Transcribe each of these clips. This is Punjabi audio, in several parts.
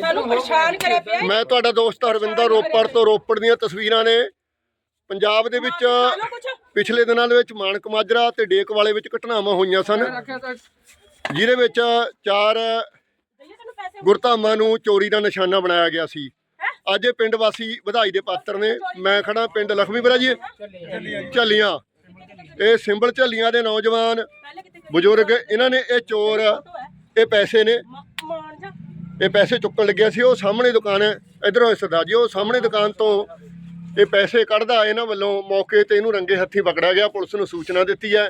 ਸਾਨੂੰ ਪਰੇਸ਼ਾਨ ਕਰਿਆ ਪਿਆ ਮੈਂ ਤੁਹਾਡਾ ਦੋਸਤ ਹਰਵਿੰਦਰ ਰੋਪੜ ਤੋਂ ਰੋਪੜ ਦੀਆਂ ਤਸਵੀਰਾਂ ਨੇ। ਪੰਜਾਬ ਦੇ ਵਿੱਚ ਕੁਛ। ਪਿਛਲੇ ਦਿਨਾਂ ਦੇ ਵਿੱਚ ਮਾਨਕ ਮਾਜਰਾ ਤੇ ਡੇਕ ਵਾਲੇ ਵਿੱਚ ਘਟਨਾਵਾਂ ਹੋਈਆਂ ਸਨ। ਜਿਹਦੇ ਵਿੱਚ ਚਾਰ ਦਈਏ ਤੈਨੂੰ ਪੈਸੇ? ਗੁਰਧਾਮਾਂ ਨੂੰ ਚੋਰੀ ਦਾ ਨਿਸ਼ਾਨਾ ਬਣਾਇਆ ਗਿਆ ਸੀ। ਅੱਜ ਇਹ ਪਿੰਡ ਵਾਸੀ ਵਧਾਈ ਦੇ ਪਾਤਰ ਨੇ। ਮੈਂ ਖੜਾ ਪਿੰਡ ਲਖਮੀਪੁਰਾ ਜੀ। ਝੱਲੀਆਂ। ਇਹ ਸਿੰਬਲ ਝੱਲੀਆਂ ਦੇ ਨੌਜਵਾਨ ਪਹਿਲੇ ਕਿਤੇ ਗਏ ਬਜ਼ੁਰਗ ਇਹਨਾਂ ਨੇ ਇਹ ਚੋਰ ਇਹ ਪੈਸੇ ਨੇ। ਮ- ਇਹ ਪੈਸੇ ਚੁੱਕਣ ਲੱਗਿਆ ਸੀ ਉਹ ਸਾਹਮਣੇ ਦੁਕਾਨ ਹੈ ਇਧਰੋਂ ਸਰਦਾਰ ਜੀ ਉਹ ਸਾਹਮਣੇ ਦੁਕਾਨ ਤੋਂ ਇਹ ਪੈਸੇ ਕੱਢਦਾ ਇਹਨਾਂ ਵੱਲੋਂ ਮੌਕੇ ਤੇ ਇਹਨੂੰ ਰੰਗੇ ਹੱਥੀ ਪਕੜਿਆ ਗਿਆ ਪੁਲਿਸ ਨੂੰ ਸੂਚਨਾ ਦਿੱਤੀ ਹੈ।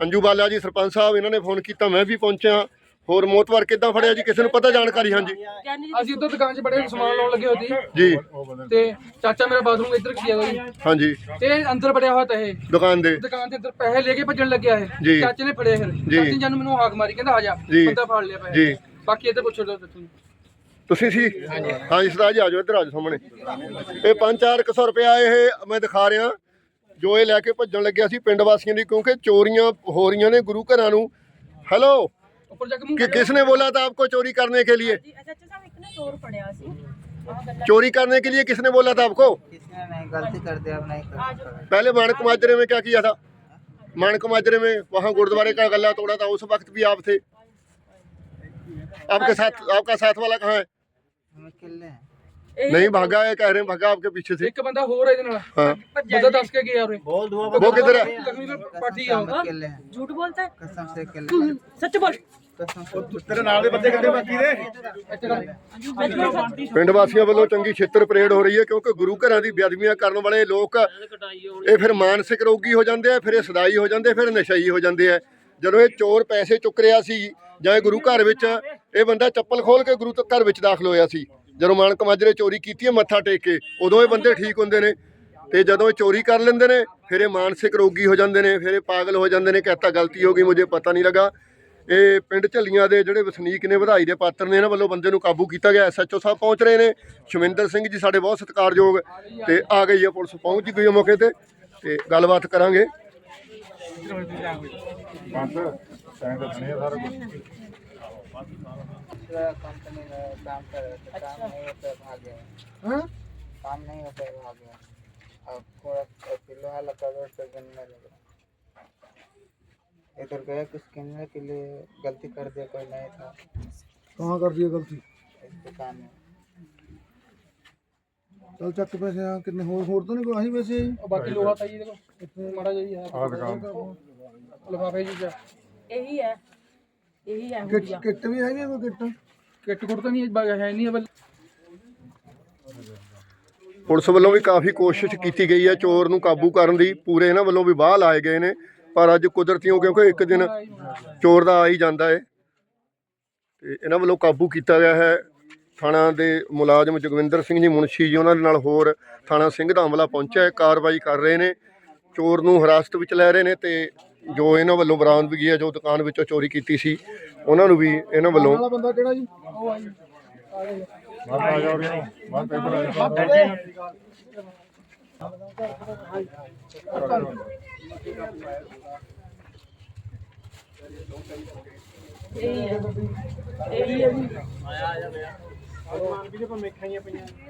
ਅੰਜੂ ਬਾਲਾ ਜੀ ਸਰਪੰਚ ਸਾਹਿਬ ਇਹਨਾਂ ਨੇ ਫੋਨ ਕੀਤਾ ਮੈਂ ਵੀ ਪਹੁੰਚਿਆ। ਹੋਰ ਮੋਤਵਾਰ ਕਿੱਦਾਂ ਫੜਿਆ ਜੀ ਕਿਸੇ ਨੂੰ ਪਤਾ ਜਾਣਕਾਰੀ ਹਾਂਜੀ। ਅਸੀਂ ਉੱਧਰ ਦੁਕਾਨ 'ਚ ਬੜੇ ਸਮਾਨ ਲਾਉਣ ਲੱਗੇ ਹੋਏ ਸੀ। ਜੀ। ਤੇ ਚਾਚਾ ਮੇਰਾ ਬਾਥਰੂਮ ਇੱਧਰ ਹੈਗਾ ਜੀ? ਹਾਂਜੀ। ਤੇ ਅੰਦਰ ਬੜਿਆ ਹੋਇਆ ਤਾ ਇਹ। ਦੁਕਾਨ ਦੇ। ਦੁਕਾਨ ਤੇ ਇੱਧਰ ਪੈਸੇ ਲੈ ਕੇ ਭੱਜਣ ਲੱਗਿਆ ਇਹ। ਚਾਚੇ ਨੇ ਫੜਿਆ ਫਿਰ। ਚਾਚੇ ਜਾਨ ਮੈਨੂੰ ਹਾਕ ਮਾਰੀ ਕਹਿੰਦਾ ਆ ਜੀ। ਬੰਦਾ ਫੜ ਲਿਆ ਪੈਸੇ। ਜੀ। ਬਾਕੀ ਇੱਧਰ ਪੁੱਛੋ ਲੋ ਤੁਸੀਂ ਤੁਸੀਂ ਸੀ ਹਾਂਜੀ ਸਰਦਾਰ ਜੀ ਆ ਜਾਓ ਇੱਧਰ ਆ ਜਾਓ ਸਾਹਮਣੇ ਇਹ 5-400 ਰੁਪਇਆ ਇਹ ਮੈਂ ਦਿਖਾ ਰਿਹਾ ਜੋ ਇਹ ਲੈ ਕੇ ਭੱਜਣ ਲੱਗਿਆ ਸੀ ਪਿੰਡ ਵਾਸੀਆਂ ਦੀ ਕਿਉਂਕਿ ਚੋਰੀਆਂ ਹੋ ਰਹੀਆਂ ਨੇ ਗੁਰੂ ਘਰਾਂ ਨੂੰ ਹੈਲੋ ਉੱਪਰ ਜਾ ਕੇ ਮੂੰਹ कि किसने बोला था आपको चोरी करने के लिए ਜੀ ਅੱਛਾ ਅੱਛਾ ਸਾਹਿਬ ਇੱਕ ਨਾ ਚੋਰ ਫੜਿਆ ਸੀ ਆਹ ਗੱਲਾਂ चोरी करने के लिए किसने बोला था आपको किसने नहीं गलती कर दिया अब नहीं कर पहले मानक माजरे में क्या किया था मानक माजरे में वहाँ गुरुद्वारे का गला तोड़ा था उस वक्त भी आप थे आपके साथ आपका साथ वाला कहाँ है हम अकेले हैं ਇਹ नहीं भागा है कह रहे हैं भागा आपके पीछे से ਇੱਕ ਬੰਦਾ ਹੋਰ ਇਹਦੇ ਨਾਲ हाँ ਬੰਦਾ ਦੱਸ ਕੇ ਗਿਆ ਉਰੇ वो किधर है ਲਖਮੀ ਦਾ ਪਾਰਟੀ हम ਆ अकेले हैं ਝੂਠ ਬੋਲਤਾ ਹੈ कसम से अकेले हैं। ਸੱਚ ਬੋਲ कसम से ਪਿੰਡ ਵਾਸੀਆਂ ਵੱਲੋਂ ਚੰਗੀ ਛਿੱਤਰ ਪਰੇਡ ਹੋ ਰਹੀ ਹੈ ਕਿਉਂਕਿ ਗੁਰੂ ਘਰਾਂ ਦੀ ਬੇਅਦਬੀਆਂ ਕਰਨ ਵਾਲੇ ਲੋਕ ਇਹ ਫਿਰ ਮਾਨਸਿਕ ਰੋਗੀ ਹੋ ਜਾਂਦੇ ਆ ਫਿਰ ਇਹ ਸਦਾਈ ਹੋ ਜਾਂਦੇ ਫਿਰ ਨਸ਼ਈ ਹੋ ਜਾਂਦੇ ਆ ਜਦੋਂ ਇਹ ਚੋਰ ਪੈਸੇ ਚੁੱਕ ਰਿਹਾ ਸੀ ਜਾਂ ਇਹ ਗੁਰੂ ਘਰ ਵਿੱਚ ਇਹ ਬੰਦਾ ਚੱਪਲ ਖੋਲ ਕੇ ਗੁਰੂ ਘਰ ਵਿੱਚ ਦਾਖਲ ਹੋਇਆ ਸੀ। ਜਦੋਂ ਮਾਨਕ ਮਾਜਰੇ ਚੋਰੀ ਕੀਤੀ ਹੈ ਮੱਥਾ ਟੇਕ ਕੇ, ਉਦੋਂ ਇਹ ਬੰਦੇ ਠੀਕ ਹੁੰਦੇ ਨੇ। ਤੇ ਜਦੋਂ ਇਹ ਚੋਰੀ ਕਰ ਲੈਂਦੇ ਨੇ, ਫਿਰ ਇਹ ਮਾਨਸਿਕ ਰੋਗੀ ਹੋ ਜਾਂਦੇ ਨੇ, ਫਿਰ ਇਹ ਪਾਗਲ ਹੋ ਜਾਂਦੇ ਨੇ ਕਹਤਾ ਗਲਤੀ ਹੋ ਗਈ ਮੈਨੂੰ ਪਤਾ ਨਹੀਂ ਲੱਗਾ। ਇਹ ਪਿੰਡ ਝੱਲੀਆਂ ਦੇ ਜਿਹੜੇ ਵਸਨੀਕ ਨੇ, ਵਧਾਈ ਦੇ ਪਾਤਰ ਨੇ ਇਹਨਾਂ ਵੱਲੋਂ ਬੰਦੇ ਨੂੰ ਕਾਬੂ ਕੀਤਾ ਗਿਆ। ਐਸਐਚਓ ਸਾਹਿਬ ਪਹੁੰਚ ਰਹੇ ਨੇ। ਸ਼ਮਿੰਦਰ ਸਿੰਘ ਜੀ ਸਾਡੇ ਬਹੁਤ ਸਤਿਕਾਰਯੋਗ ਤੇ ਆ ਗਈ ਹੈ ਪੁਲਿਸ, ਪਹੁੰਚ ਗਈ ਹੈ ਮੌਕੇ ਤੇ। ਤੇ ਗੱਲਬਾਤ ਕਰਾਂਗੇ। ਬੰਦ ਸਾਰਾ ਕੁਝ काम कर रहे थे काम अच्छा। नहीं होता भाग गया। हाँ? काम नहीं होता भाग गया। अब थोड़ा लोहा लगा रोड पर गिरने इधर गया कुछ गिरने के लिए गलती कर दिया कोई नहीं था। कहाँ कर दिया गलती? इस दुकान में। चल चक तो पैसे यहाँ कितने? हो हो तो नहीं कोई? वैसे ही। बाकी लोहा था ये देखो। इतने मरा जाइए। हाथ का लिफाफे जी क्या? यही है। ਕਿੱਟ ਵੀ ਹੈਗੀ ਆ ਕੋਈ ਕਿੱਟ? ਕਿੱਟ ਕੁੱਟ ਤਾਂ ਨਹੀਂ ਹੈ ਨਹੀਂ ਬਲ ਪੁਲਿਸ ਵੱਲੋਂ ਵੀ ਕਾਫੀ ਕੋਸ਼ਿਸ਼ ਕੀਤੀ ਗਈ ਹੈ ਚੋਰ ਨੂੰ ਕਾਬੂ ਕਰਨ ਦੀ। ਪੂਰੇ ਇਹਨਾਂ ਵੱਲੋਂ ਵੀ ਬਾਹ ਲਾਏ ਗਏ ਨੇ ਪਰ ਅੱਜ ਕੁਦਰਤੀਓ ਕਿਉਂਕਿ ਇੱਕ ਦਿਨ ਚੋਰ ਦਾ ਆ ਹੀ ਜਾਂਦਾ ਹੈ ਤੇ ਇਹਨਾਂ ਵੱਲੋਂ ਕਾਬੂ ਕੀਤਾ ਗਿਆ ਹੈ। ਥਾਣਾ ਦੇ ਮੁਲਾਜ਼ਮ ਜਗਵਿੰਦਰ ਸਿੰਘ ਜੀ ਮੁਨਸ਼ੀ ਜੀ ਉਹਨਾਂ ਦੇ ਨਾਲ ਹੋਰ ਥਾਣਾ ਸਿੰਘ ਦਾ ਅਮਲਾ ਪਹੁੰਚਿਆ ਹੈ। ਕਾਰਵਾਈ ਕਰ ਰਹੇ ਨੇ। ਚੋਰ ਨੂੰ ਹਿਰਾਸਤ ਵਿੱਚ ਲੈ ਰਹੇ ਨੇ ਤੇ ਜੋ ਇਹਨਾਂ ਵੱਲੋਂ ਬਰਾਮਦਗੀ ਹੈ ਜੋ ਦੁਕਾਨ ਵਿੱਚੋਂ ਚੋਰੀ ਕੀਤੀ ਸੀ ਉਹਨਾਂ ਨੂੰ ਵੀ ਇਹਨਾਂ ਵੱਲੋਂ ਵਾਲਾ ਬੰਦਾ ਕਿਹੜਾ ਜੀ? ਉਹ ਆਈ। ਆ ਜਾ ਰਿਹਾ ਬਾਹਰ ਪੇਪਰ ਆ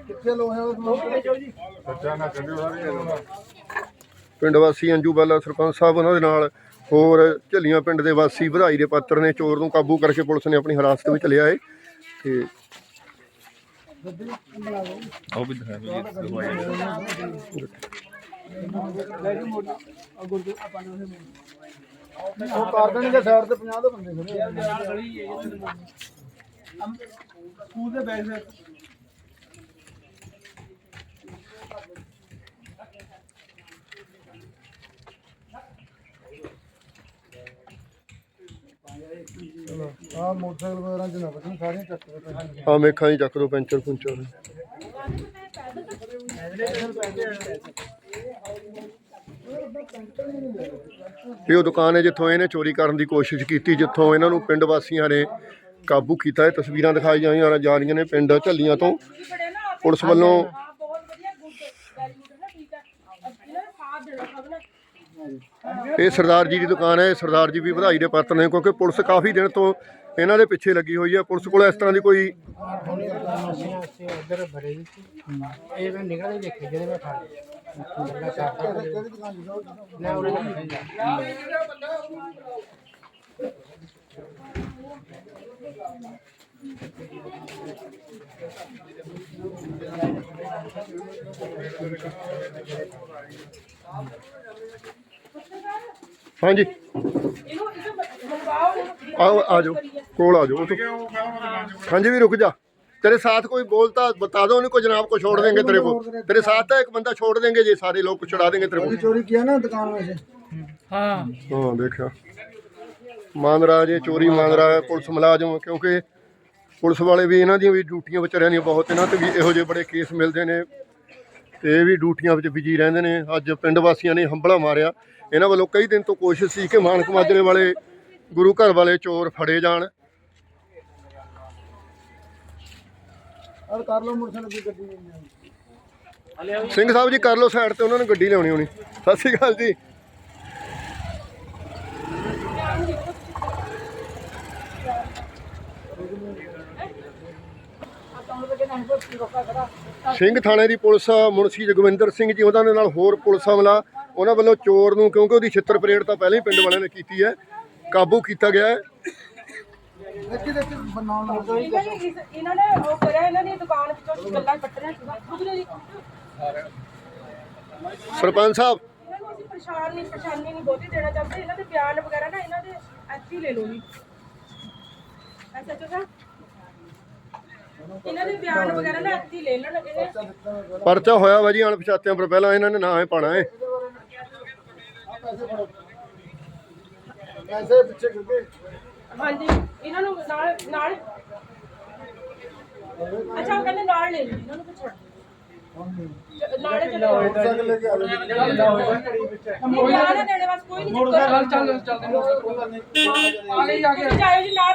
ਕਿੱਥੇ ਲੋਹਿਆ ਦਾ ਸਮਾਨ? ਸੱਚਾ ਨਾ ਕੰਡੀ ਹੋ ਰਹੀ ਹੈ ਪਿੰਡ ਵਾਸੀ ਅੰਜੂ ਬਾਲਾ ਸਰਪੰਚ ਸਾਹਿਬ ਉਹਨਾਂ ਦੇ ਨਾਲ ਹੋਰ ਝੱਲੀਆਂ ਪਿੰਡ ਦੇ ਵਾਸੀ ਵਧਾਈ ਦੇ ਪਾਤਰ ਨੇ ਚੋਰ ਨੂੰ ਕਾਬੂ ਕਰਕੇ ਪੁਲਿਸ ਨੇ ਆਪਣੀ ਹਿਰਾਸਤ ਵਿੱਚ ਲਿਆ ਏ। ਤੇ ਆ ਮੋਟਰਸਾਈਕਲ ਵਗੈਰਾ ਜਨਾਬ ਜੀ ਸਾਰੀਆਂ ਚੱਕ ਦੋ ਤੁਸੀਂ। ਆ ਮੇਖਾਂ ਹੀ ਚੱਕ ਪੈਂਚਰ ਪੁੰਚਰ। ਇਹ ਉਹ ਦੁਕਾਨ ਹੈ ਜਿੱਥੋਂ ਇਹਨੇ ਚੋਰੀ ਕਰਨ ਦੀ ਕੋਸ਼ਿਸ਼ ਕੀਤੀ ਜਿੱਥੋਂ ਇਹਨਾਂ ਨੂੰ ਪਿੰਡ ਵਾਸੀਆਂ ਨੇ ਕਾਬੂ ਕੀਤਾ। ਹੈ ਤਸਵੀਰਾਂ ਦਿਖਾਈਆਂ ਹੋਈਆਂ ਜਾ ਰਹੀਆਂ ਨੇ ਪਿੰਡ ਝੱਲੀਆਂ ਤੋਂ। ਪੁਲਿਸ ਵੱਲੋਂ ਇਹ ਸਰਦਾਰ ਜੀ ਦੀ ਦੁਕਾਨ ਹੈ, ਸਰਦਾਰ ਜੀ ਵੀ ਵਧਾਈ ਦੇ ਪਾਤਰ ਨੇ, ਕਿਉਂਕਿ ਪੁਲਿਸ ਕਾਫੀ ਦਿਨ ਤੋਂ ਇਹਨਾਂ ਦੇ ਪਿੱਛੇ ਲੱਗੀ ਹੋਈ ਹੈ। ਪੁਲਿਸ ਕੋਲ ਇਸ ਤਰ੍ਹਾਂ ਦੀ ਕੋਈ ਉਧਰ ਭਰੇ ਇਹ ਮੈਂ ਨਿਕਲਦੇ ਦੇਖੇ ਜਿਹੜੇ ਮੈਂ ਫੜ ਲਿਆ ਨਾ ਹਾਂਜੀ ਇਹਨੂੰ ਇਹਨੂੰ ਮੰਗਵਾਓ ਇਹਨੂੰ ਆਓ ਆ ਜਾਓ ਕੋਲ ਆ ਜਾਓ ਹਾਂਜੀ ਵੀ रुक जा तेरे साथ कोई बोलता बता दो उनको जनाब को छोड़ देंगे तेरे को तेरे साथ है एक बंदा छोड़ देंगे जी सारे लोग को छुड़ा देंगे तेरे को चोरी किया ना दुकान में से ਹਾਂ ਹਾਂ ਦੇਖਿਆ ਮਾਨਰਾਜ ਇਹ ਚੋਰੀ ਮਾਨਰਾ ਹੈ ਪੁਲਿਸ ਮੁਲਾਜ਼ਮ ਕਿਉਂਕਿ ਪੁਲਿਸ ਵਾਲੇ ਵੀ ਇਹਨਾਂ ਦੀਆਂ ਵੀ ਡਿਊਟੀਆਂ ਵਿਚਾਰਿਆਂ ਦੀਆਂ ਬਹੁਤ ਇਹਨਾਂ ਤੇ ਵੀ ਇਹੋ ਜਿਹੇ ਬੜੇ ਕੇਸ ਮਿਲਦੇ ਨੇ ਤੇ ਇਹ ਵੀ ਡਿਊਟੀਆਂ ਵਿੱਚ ਬਿਜ਼ੀ ਰਹਿੰਦੇ ਨੇ। ਅੱਜ ਪਿੰਡ ਵਾਸੀਆਂ ਨੇ ਹੰਬਲਾ ਮਾਰਿਆ। ਇਹਨਾਂ ਵੱਲੋਂ ਕਈ ਦਿਨ ਤੋਂ ਕੋਸ਼ਿਸ਼ ਸੀ ਕਿ ਮਾਨਕ ਮਾਜਰੇ ਵਾਲੇ, ਗੁਰੂ ਘਰ ਵਾਲੇ ਚੋਰ ਫੜੇ ਜਾਣ। ਸਿੰਘ ਸਾਹਿਬ ਜੀ, ਕਰ ਲਓ ਸਾਈਡ ਤੇ ਉਹਨਾਂ ਨੇ ਗੱਡੀ ਲਿਆਉਣੀ ਹੋਣੀ। ਸਤਿ ਸ੍ਰੀ ਅਕਾਲ ਜੀ। ਸਿੰਘ ਥਾਣੇ ਦੀ ਪੁਲਿਸ ਮੁਨਸੀ ਜਗਵਿੰਦਰ ਸਿੰਘ ਜੀ ਉਹਨਾਂ ਦੇ ਨਾਲ ਹੋਰ ਪੁਲਿਸ ਅਮਲਾ ਉਹਨਾਂ ਵੱਲੋਂ ਚੋਰ ਨੂੰ ਕਿਉਂਕਿ ਉਹਦੀ ਛਿੱਤਰ ਪਰੇਡ ਤਾਂ ਪਹਿਲਾਂ ਹੀ ਪਿੰਡ ਵਾਲਿਆਂ ਨੇ ਕੀਤੀ ਹੈ ਕਾਬੂ ਕੀਤਾ ਗਿਆ ਹੈ। ਸਰਪੰਚ ਸਾਹਿਬ। ਇਹਨਾਂ ਪਰੇਸ਼ਾਨੀ ਨਹੀਂ ਬਹੁਤੀ ਦੇਣਾ ਚਾਹੁੰਦੇ। ਇਹਨਾਂ ਦੇ ਬਿਆਨ ਵਗੈਰਾ ਨਾ ਇਹਨਾਂ ਦੇ ਐਸਪੀ ਲੈ ਲਓ ਜੀ। ਐਸਐਚਓ ਸਾਹਿਬ ਇਹਨਾਂ ਦੇ ਬਿਆਨ ਵਗੈਰਾ ਨਾ ਇੱਥੇ ਹੀ ਲੈ ਲੈਣ ਇਹਦੇ ਪਰਚਾ ਹੋਇਆ ਵਾ ਜੀ ਅਣਪਛਾਤਿਆਂ ਪਰ ਪਹਿਲਾਂ ਇਹਨਾਂ ਨੇ ਨਾਂ ਹੀ ਪਾਣਾ ਹੈ ਐਸੇ ਪਿੱਛੇ ਕਿਉਂਕਿ ਹਾਂਜੀ ਇਹਨਾਂ ਨੂੰ ਨਾਲ ਨਾਲ। ਅੱਛਾ ਉਹ ਕਹਿੰਦੇ ਨਾਲ ਲੈ ਲਈ ਇਹਨਾਂ ਨੂੰ ਛੱਡ ਦਿਓ। ਨਾਲੇ ਚਲੇ ਜਾਓ। ਮੋਟਰਸਾਈਕਲ ਲੈ ਕੇ ਆ ਜਾਓ। ਨਹੀਂ, ਨਾਲ ਲੈਣੇ ਬਸ ਕੋਈ ਨਹੀਂ ਚੱਕਰ ਚੱਲ ਚੱਲਦੇ ਆ ਗਏ ਆ ਗਏ ਤੁਸੀਂ ਜਾਇਓ ਜੀ ਨਾਲ।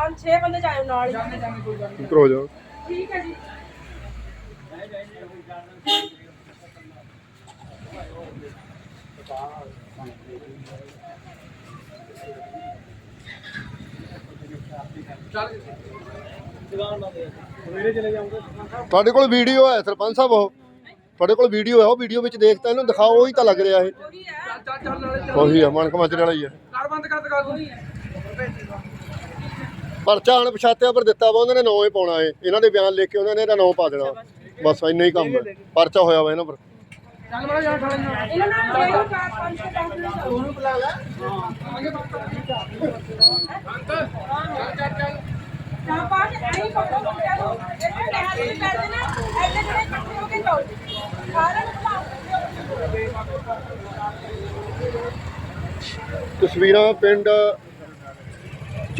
5 6 ਬੰਦੇ ਜਾਇਓ ਨਾਲ ਹੀ। ਉੱਤਰ ਹੋ ਜਾਓ। ਠੀਕ ਹੈ ਜੀ। ਤੁਹਾਡੇ ਕੋਲ ਵੀਡੀਓ ਹੈ ਸਰਪੰਚ ਸਾਹਿਬ ਉਹ। ਤੁਹਾਡੇ ਕੋਲ ਵੀਡੀਓ ਹੈ ਉਹ ਵੀਡੀਓ ਵਿੱਚ ਦੇਖਤਾ ਇਹਨੂੰ ਦਿਖਾਓ ਉਹੀ ਤਾਂ ਲੱਗ ਰਿਹਾ ਇਹ। ਉਹੀ ਹੈ। ਮਣਕ ਮਾਜਰੇ ਵਾਲਾ ਹੀ ਹੈ। ਕਾਰ ਬੰਦ ਕਰ ਦਗਾ ਤੂੰ ਪਰਚਾ ਅਣਪਛਾਤਿਆਂ ਪਰ ਦਿੱਤਾ ਵਾ ਉਹਨਾਂ ਨੇ ਨਾਂ ਹੀ ਪਾਉਣਾ ਹੈ ਇਹਨਾਂ ਦੇ ਬਿਆਨ ਲਿਖ ਕੇ ਉਹਨਾਂ ਨੇ ਇਹਦਾ ਨਾਂ ਪਾ ਦੇਣਾ। ਬਸ ਇੰਨਾ ਹੀ ਕੰਮ ਹੈ ਪਰਚਾ ਹੋਇਆ ਵਾ ਇਹਨਾਂ ਪਰ। ਚੱਲ ਮੜਾ ਜਾ ਠਾਣੇ ਇਹਨਾਂ ਨਾਲ ਕੋਈ ਕਾਰ ਪੰਜ ਛੇ ਦਸ ਮਿੰਟ ਉਹਨੂੰ ਬੁਲਾ ਲੈ। ਤਾਂ ਪਾਸ ਐਂ ਪਕੜੋ ਬੱਚਿਆਂ ਨੂੰ ਇੱਥੇ ਨਹਿਰ ਤੇ ਕਰ ਦੇਣਾ ਐਡੇ ਜਿਹੜੇ ਇਕੱਠੇ ਹੋ ਕੇ ਜਾਓ। ਸਾਰਿਆਂ ਨੂੰ ਬੁਲਾਓ ਤਸਵੀਰਾਂ ਪਿੰਡ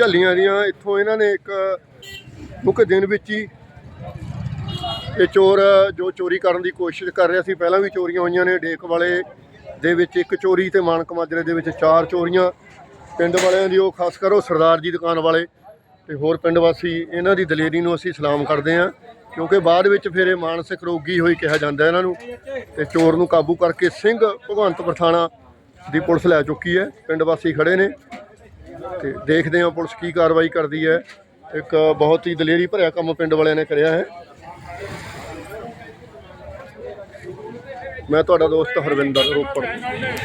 ਝੱਲੀਆਂ ਦੀਆਂ ਇੱਥੋਂ ਇਹਨਾਂ ਨੇ ਇੱਕ ਮੁੱਖ ਦਿਨ ਵਿੱਚ ਹੀ ਇਹ ਚੋਰ ਜੋ ਚੋਰੀ ਕਰਨ ਦੀ ਕੋਸ਼ਿਸ਼ ਕਰ ਰਿਹਾ ਸੀ, ਪਹਿਲਾਂ ਵੀ ਚੋਰੀਆਂ ਹੋਈਆਂ ਨੇ। ਡੇਕ ਵਾਲੇ ਦੇ ਵਿੱਚ ਇੱਕ ਚੋਰੀ ਤੇ ਮਾਨਕ ਮਾਜਰੇ ਦੇ ਵਿੱਚ ਚਾਰ ਚੋਰੀਆਂ। ਪਿੰਡ ਵਾਲਿਆਂ ਦੀ ਉਹ ਖਾਸ ਕਰ ਉਹ ਸਰਦਾਰ ਜੀ ਦੁਕਾਨ ਵਾਲੇ ਤੇ ਹੋਰ ਪਿੰਡ ਵਾਸੀ, ਇਹਨਾਂ ਦੀ ਦਲੇਰੀ ਨੂੰ ਅਸੀਂ ਸਲਾਮ ਕਰਦੇ ਹਾਂ। ਕਿਉਂਕਿ ਬਾਅਦ ਵਿੱਚ ਫਿਰ ਇਹ ਮਾਨਸਿਕ ਰੋਗੀ ਹੋਈ ਕਿਹਾ ਜਾਂਦਾ ਇਹਨਾਂ ਨੂੰ ਤੇ ਚੋਰ ਨੂੰ ਕਾਬੂ ਕਰਕੇ ਸਿੰਘ ਭਗਵੰਤ ਪ੍ਰਥਾਣਾ ਦੀ ਪੁਲਿਸ ਲੈ ਚੁੱਕੀ ਹੈ। ਪਿੰਡ ਵਾਸੀ ਖੜੇ ਨੇ। ਤੇ ਦੇਖਦੇ ਹਾਂ ਪੁਲਿਸ ਕੀ ਕਾਰਵਾਈ ਕਰਦੀ ਹੈ। ਇੱਕ ਬਹੁਤ ਹੀ ਦਲੇਰੀ ਭਰਿਆ ਕੰਮ ਪਿੰਡ ਵਾਲਿਆਂ ਨੇ ਕਰਿਆ ਹੈ। ਮੈਂ ਤੁਹਾਡਾ ਦੋਸਤ ਹਰਵਿੰਦਰ ਰੋਪੜ।